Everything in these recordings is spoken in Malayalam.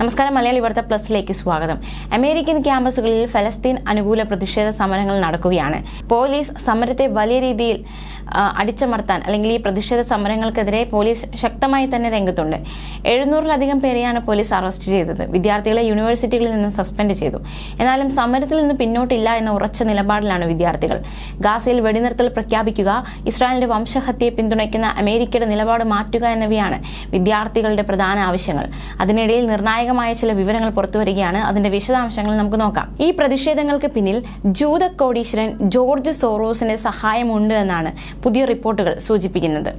നമസ്കാരം മലയാളി വാർത്ത പ്ലസിലേക്ക് സ്വാഗതം. അമേരിക്കൻ ക്യാമ്പസുകളിൽ ഫലസ്തീൻ അനുകൂല പ്രതിഷേധ സമരങ്ങൾ നടക്കുകയാണ്. പോലീസ് സമരത്തെ വലിയ രീതിയിൽ അടിച്ചമർത്താൻ അല്ലെങ്കിൽ ഈ പ്രതിഷേധ സമരങ്ങൾക്കെതിരെ പോലീസ് ശക്തമായി തന്നെ രംഗത്തുണ്ട്. എഴുന്നൂറിലധികം പേരെയാണ് പോലീസ് അറസ്റ്റ് ചെയ്തത്. വിദ്യാർത്ഥികളെ യൂണിവേഴ്സിറ്റികളിൽ നിന്ന് സസ്പെൻഡ് ചെയ്തു. എന്നാലും സമരത്തിൽ നിന്ന് പിന്നോട്ടില്ല എന്ന ഉറച്ച നിലപാടിലാണ് വിദ്യാർത്ഥികൾ. ഗാസയിൽ വെടിനിർത്തൽ പ്രഖ്യാപിക്കുക ഇസ്രായേലിന്റെ വംശഹത്യയെ പിന്തുണയ്ക്കുന്ന അമേരിക്കയുടെ നിലപാട് മാറ്റുക എന്നിവയാണ് വിദ്യാർത്ഥികളുടെ പ്രധാന ആവശ്യങ്ങൾ. അതിനിടയിൽ നിർണായകമായ ചില വിവരങ്ങൾ പുറത്തു വരികയാണ്. അതിന്റെ വിശദാംശങ്ങൾ നമുക്ക് നോക്കാം. ഈ പ്രതിഷേധങ്ങൾക്ക് പിന്നിൽ ജൂത കോടീശ്വരൻ ജോർജ് സോറോസിന്റെ സഹായമുണ്ട് എന്നാണ് പുതിയ റിപ്പോർട്ടുകൾ സൂചിപ്പിക്കുന്നത്.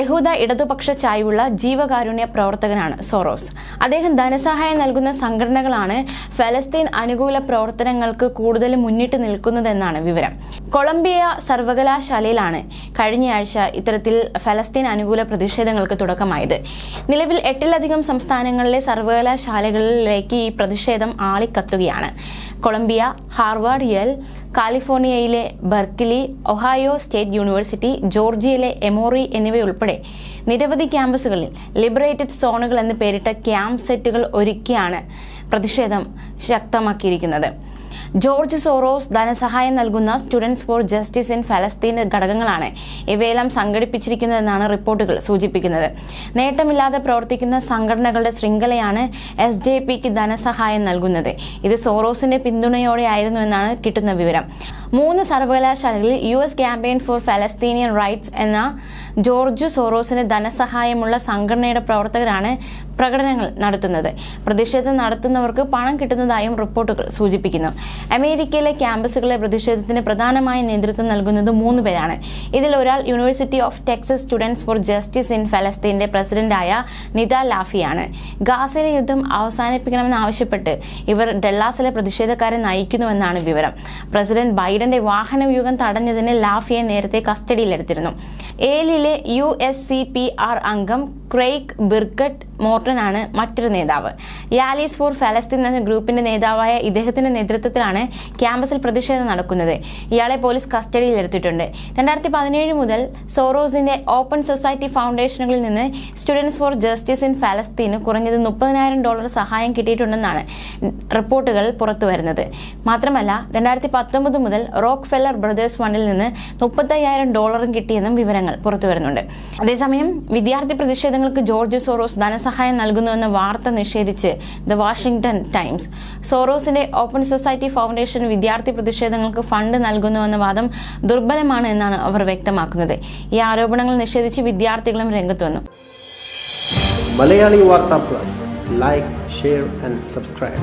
യഹൂദ ഇടതുപക്ഷ ചായ്വുള്ള ജീവകാരുണ്യ പ്രവർത്തകനാണ് സോറോസ്. അദ്ദേഹം ധനസഹായം നൽകുന്ന സംഘടനകളാണ് ഫലസ്തീൻ അനുകൂല പ്രവർത്തനങ്ങൾക്ക് കൂടുതൽ മുന്നിട്ട് നിൽക്കുന്നതെന്നാണ് വിവരം. കൊളംബിയ സർവകലാശാലയിലാണ് കഴിഞ്ഞയാഴ്ച ഇത്തരത്തിൽ ഫലസ്തീൻ അനുകൂല പ്രതിഷേധങ്ങൾക്ക് തുടക്കമായത്. നിലവിൽ എട്ടിലധികം സംസ്ഥാനങ്ങളിലെ സർവകലാശാലകളിലേക്ക് ഈ പ്രതിഷേധം ആളിക്കത്തുകയാണ്. കൊളംബിയ ഹാർവാർഡ് യൽ കാലിഫോർണിയയിലെ ബർക്കിലി ഒഹായോ സ്റ്റേറ്റ് യൂണിവേഴ്സിറ്റി ജോർജിയയിലെ എമോറി എന്നിവയുൾപ്പെടെ നിരവധി ക്യാമ്പസുകളിൽ ലിബറേറ്റഡ് സോണുകൾ എന്ന് പേരിട്ട ക്യാമ്പ് സെറ്റുകൾ ഒരുക്കിയാണ് പ്രതിഷേധം ശക്തമാക്കിയിരിക്കുന്നത്. ജോർജ് സോറോസ് ധനസഹായം നൽകുന്ന സ്റ്റുഡൻസ് ഫോർ ജസ്റ്റിസ് ഇൻ ഫലസ്തീൻ ഘടകങ്ങളാണ് ഇവയെല്ലാം സംഘടിപ്പിച്ചിരിക്കുന്നതെന്നാണ് റിപ്പോർട്ടുകൾ സൂചിപ്പിക്കുന്നത്. നേട്ടമില്ലാതെ പ്രവർത്തിക്കുന്ന സംഘടനകളുടെ ശൃംഖലയാണ് എസ് പിക്ക് ധനസഹായം നൽകുന്നത്. ഇത് സോറോസിന്റെ പിന്തുണയോടെ ആയിരുന്നു എന്നാണ് കിട്ടുന്ന വിവരം. മൂന്ന് സർവകലാശാലകളിൽ U S campaign for Palestinian rights എന്ന ജോർജ് സോറോസിന് ധനസഹായമുള്ള സംഘടനയുടെ പ്രവർത്തകരാണ് പ്രകടനങ്ങൾ നടത്തുന്നത്. പ്രതിഷേധം നടത്തുന്നവർക്ക് പണം കിട്ടുന്നതായും റിപ്പോർട്ടുകൾ സൂചിപ്പിക്കുന്നു. അമേരിക്കയിലെ ക്യാമ്പസുകളെ പ്രതിഷേധത്തിന് പ്രധാനമായി നേതൃത്വം നൽകുന്നത് മൂന്ന് പേരാണ്. ഇതിൽ ഒരാൾ university of Texas students for justice in ഫലസ്തീന്റെ പ്രസിഡന്റായ നിത ലാഫിയാണ്. ഗാസയിലെ യുദ്ധം അവസാനിപ്പിക്കണമെന്ന് ആവശ്യപ്പെട്ട് ഇവർ ഡെല്ലാസിലെ പ്രതിഷേധക്കാരെ നയിക്കുന്നുവെന്നാണ് വിവരം. പ്രസിഡന്റ് ബൈഡന്റെ വാഹനവ്യൂഹം തടഞ്ഞതിന് ലാഫിയെ നേരത്തെ കസ്റ്റഡിയിലെടുത്തിരുന്നു. ഏലിലെ U S C P R അംഗം ക്രെയ്ക് ബിർഗട്ട് മോർട്ടനാണ് മറ്റൊരു നേതാവ്. യാലീസ് ഫോർ ഫലസ്തീൻ എന്ന ഗ്രൂപ്പിന്റെ നേതാവായ ഇദ്ദേഹത്തിന്റെ നേതൃത്വത്തിലാണ് ക്യാമ്പസിൽ പ്രതിഷേധം നടക്കുന്നത്. ഇയാളെ പോലീസ് കസ്റ്റഡിയിലെടുത്തിട്ടുണ്ട്. രണ്ടായിരത്തി പതിനേഴ് മുതൽ സോറോസിന്റെ ഓപ്പൺ സൊസൈറ്റി ഫൗണ്ടേഷനുകളിൽ നിന്ന് സ്റ്റുഡൻസ് ഫോർ ജസ്റ്റിസ് ഇൻ ഫലസ്തീന് കുറഞ്ഞത് മുപ്പതിനായിരം ഡോളർ സഹായം കിട്ടിയിട്ടുണ്ടെന്നാണ് റിപ്പോർട്ടുകൾ പുറത്തുവരുന്നത്. മാത്രമല്ല രണ്ടായിരത്തി പത്തൊമ്പത് മുതൽ റോക്ക് ഫെല്ലർ ബ്രദേഴ്സ് ഫണ്ടിൽ നിന്ന് മുപ്പത്തയ്യായിരം ഡോളറും കിട്ടിയെന്നും വിവരങ്ങൾ പുറത്തു വരുന്നുണ്ട് അതേസമയം വിദ്യാർത്ഥി പ്രതിഷേധങ്ങൾക്ക് ജോർജ് സോറോസ് ധനസഹായം നൽകുന്നുവെന്ന വാർത്ത നിഷേധിച്ച് ദ വാഷിംഗ്ടൺ ടൈംസ്. സോറോസിന്റെ ഓപ്പൺ സൊസൈറ്റി ഫൗണ്ടേഷൻ വിദ്യാർത്ഥി പ്രതിഷേധങ്ങൾക്ക് ഫണ്ട് നൽകുന്നുവെന്ന വാദം ദുർബലമാണ് എന്നാണ് അവർ വ്യക്തമാക്കുന്നത്. ഈ ആരോപണങ്ങൾ നിഷേധിച്ച് വിദ്യാർത്ഥികളും രംഗത്ത് വന്നു. Malayali Vartha plus. Like share and subscribe.